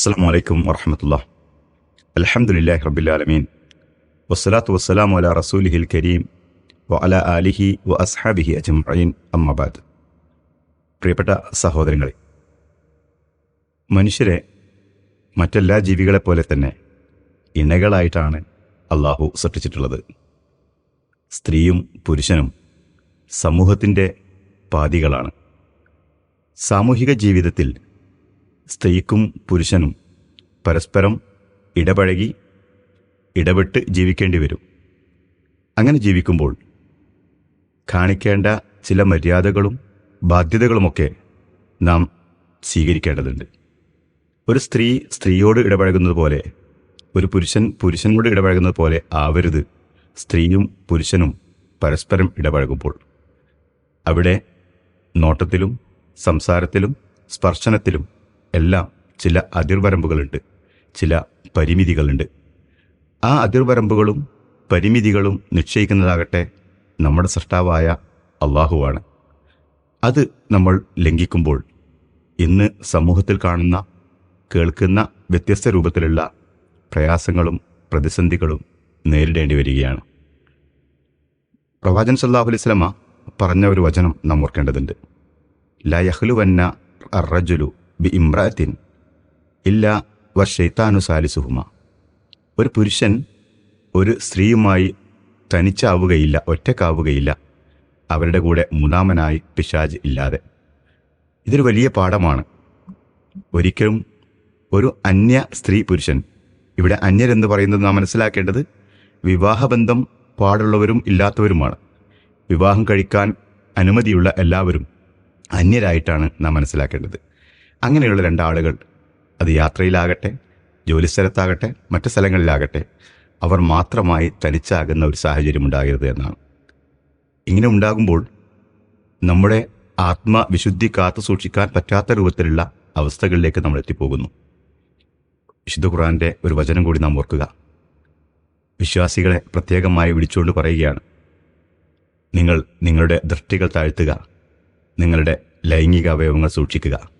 അസ്സാം വലൈക്കും വറഹമത്തുള്ള അലഹമുല്ലാഹി റബിലാലമീൻ വസ്സലാത്തു വസ്സലാമു വല റസൂലിഹിൽ കരീം വ അല ആലിഹി വ അസ്ഹാബിഹി അജ്മഈൻ അമ്മബാദ് പ്രിയപ്പെട്ട സഹോദരങ്ങളെ മനുഷ്യരെ മറ്റെല്ലാ ജീവികളെപ്പോലെ തന്നെ ഇണകളായിട്ടാണ് അള്ളാഹു സൃഷ്ടിച്ചിട്ടുള്ളത്. സ്ത്രീയും പുരുഷനും സമൂഹത്തിന്റെ പാതികളാണ്. സാമൂഹിക ജീവിതത്തിൽ സ്ത്രീക്കും പുരുഷനും പരസ്പരം ഇടപഴകി ഇടപെട്ട് ജീവിക്കേണ്ടി വരും. അങ്ങനെ ജീവിക്കുമ്പോൾ കാണിക്കേണ്ട ചില മര്യാദകളും ബാധ്യതകളുമൊക്കെ നാം സ്വീകരിക്കേണ്ടതുണ്ട്. ഒരു സ്ത്രീ സ്ത്രീയോട് ഇടപഴകുന്നത് പോലെ ഒരു പുരുഷൻ പുരുഷനോട് ഇടപഴകുന്നത് പോലെ ആവരുത് സ്ത്രീയും പുരുഷനും പരസ്പരം ഇടപഴകുമ്പോൾ. അവിടെ നോട്ടത്തിലും സംസാരത്തിലും സ്പർശനത്തിലും എല്ലാം ചില അതിർവരമ്പുകളുണ്ട് ചില പരിമിതികളുണ്ട്. ആ അതിർവരമ്പുകളും പരിമിതികളും നിശ്ചയിക്കുന്നതാകട്ടെ നമ്മുടെ സൃഷ്ടാവായ അള്ളാഹുവാണ്. അത് നമ്മൾ ലംഘിക്കുമ്പോൾ ഇന്ന് സമൂഹത്തിൽ കാണുന്ന കേൾക്കുന്ന വ്യത്യസ്ത രൂപത്തിലുള്ള പ്രയാസങ്ങളും പ്രതിസന്ധികളും നേരിടേണ്ടി വരികയാണ്. പ്രവാചൻ സല്ലാഹു അലൈസ്ലമ പറഞ്ഞ ഒരു വചനം നാം ഓർക്കേണ്ടതുണ്ട്. ലയഹ്ലുവന്ന യഹ്ലുവന്ന അറജുലു ബി ഇമ്രാത്തിൻ ഇല്ല വർഷൈത്താനു സാലിസുഹുമ. ഒരു പുരുഷൻ ഒരു സ്ത്രീയുമായി തനിച്ചാവുകയില്ല ഒറ്റക്കാവുകയില്ല. അവരുടെ കൂടെ മൂന്നാമനായി പിശാജ് ഇല്ലാതെ. ഇതൊരു വലിയ പാഠമാണ്. ഒരിക്കലും ഒരു അന്യ സ്ത്രീ പുരുഷൻ ഇവിടെ അന്യരെന്ന് പറയുന്നത് നാം മനസ്സിലാക്കേണ്ടത് വിവാഹബന്ധം പാടുള്ളവരും ഇല്ലാത്തവരുമാണ്. വിവാഹം കഴിക്കാൻ അനുമതിയുള്ള എല്ലാവരും അന്യരായിട്ടാണ് നാം മനസ്സിലാക്കേണ്ടത്. അങ്ങനെയുള്ള രണ്ടാളുകൾ. അത് യാത്രയിലാകട്ടെ ജോലിസ്ഥലത്താകട്ടെ മറ്റ് സ്ഥലങ്ങളിലാകട്ടെ അവർ മാത്രമായി തനിച്ചാകുന്ന ഒരു സാഹചര്യം ഉണ്ടാകരുത് എന്നാണ്. ഇങ്ങനെ ഉണ്ടാകുമ്പോൾ നമ്മുടെ ആത്മവിശുദ്ധി കാത്തു സൂക്ഷിക്കാൻ പറ്റാത്ത രൂപത്തിലുള്ള അവസ്ഥകളിലേക്ക് നമ്മൾ എത്തിപ്പോകുന്നു. വിശുദ്ധ ഖുറാന്റെ ഒരു വചനം കൂടി നാം ഓർക്കുക. വിശ്വാസികളെ പ്രത്യേകമായി വിളിച്ചുകൊണ്ട് പറയുകയാണ്. നിങ്ങൾ നിങ്ങളുടെ ദൃഷ്ടികൾ താഴ്ത്തുക. നിങ്ങളുടെ ലൈംഗിക അവയവങ്ങൾ സൂക്ഷിക്കുക.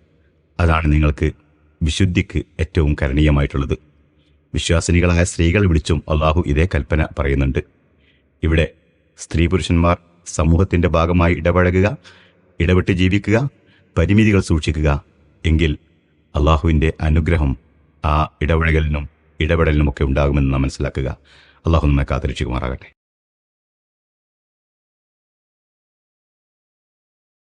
അതാണ് നിങ്ങൾക്ക് വിശുദ്ധിക്ക് ഏറ്റവും കരണീയമായിട്ടുള്ളത്. വിശ്വാസിനികളായ സ്ത്രീകൾ വിളിച്ചും അള്ളാഹു ഇതേ കൽപ്പന പറയുന്നുണ്ട്. ഇവിടെ സ്ത്രീ പുരുഷന്മാർ സമൂഹത്തിന്റെ ഭാഗമായി ഇടപഴകുക ഇടപെട്ട് ജീവിക്കുക പരിമിതികൾ സൂക്ഷിക്കുക. എങ്കിൽ അള്ളാഹുവിന്റെ അനുഗ്രഹം ആ ഇടപഴകലിനും ഇടപെടലിനുമൊക്കെ ഉണ്ടാകുമെന്ന് നാം മനസ്സിലാക്കുക. അള്ളാഹു നമ്മെ കാത്തിരക്ഷിക്കുമാറാകട്ടെ.